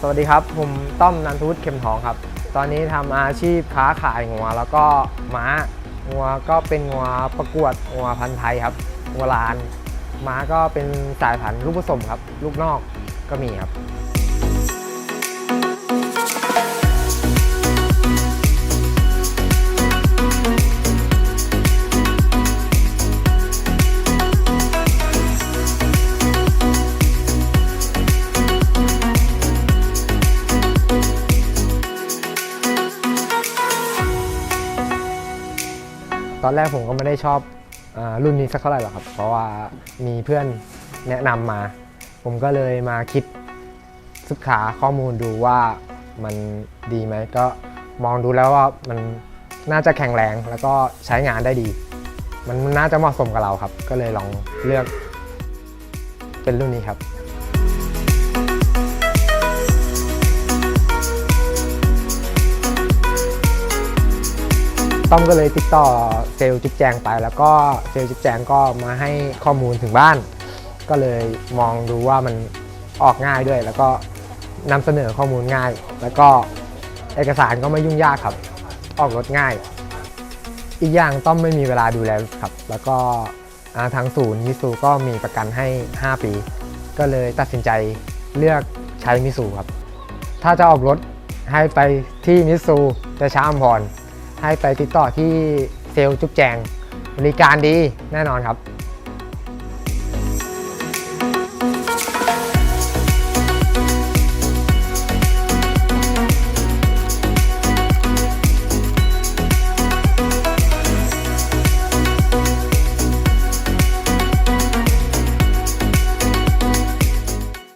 สวัสดีครับ ผมต้อมนันทวุฒิเข็มทองครับ ตอนนี้ทำอาชีพค้าขายงัวแล้วก็ม้างัวก็เป็นงัวประกวดงัวพันธุ์ไทยครับงัวลาน ม้าก็เป็นสายพันธุ์ลูกผสมครับ ลูกนอกก็มีครับ ตอนแรกผมก็ไม่ได้ชอบอรุ่นนี้สักเท่าไหร่หรอกครับ เพราะว่ามีเพื่อนแนะนำมา ผมก็เลยมาคิดศึกษาข้อมูลดูว่ามันดีไหมก็มองดูแล้วว่ามันน่าจะแข็งแรงแล้วก็ใช้งานได้ดี มันน่าจะเหมาะสมกับเราครับ ก็เลยลองเลือกเป็นรุ่นนี้ครับต้อมก็เลยติดต่อ เซลล์จุ๊บแจงไป แล้วก็เซลล์จุ๊บแจงก็มาให้ข้อมูลถึงบ้าน ก็เลยมองดูว่ามันออกง่ายด้วย แล้วก็นำเสนอข้อมูลง่าย แล้วก็เอกสารก็ไม่ยุ่งยากครับ ออกรถง่าย อีกอย่างต้อมไม่มีเวลาดูแลครับ แล้วก็ทางศูนย์มิสูก็มีประกันให้ 5 ปี ก็เลยตัดสินใจเลือกใช้มิสูครับ ถ้าจะออกรถให้ไปที่มิสูจะช้าอมพรให้ไปติดต่อที่ เซลล์จุ๊บแจง บริการดีแน่นอนครับ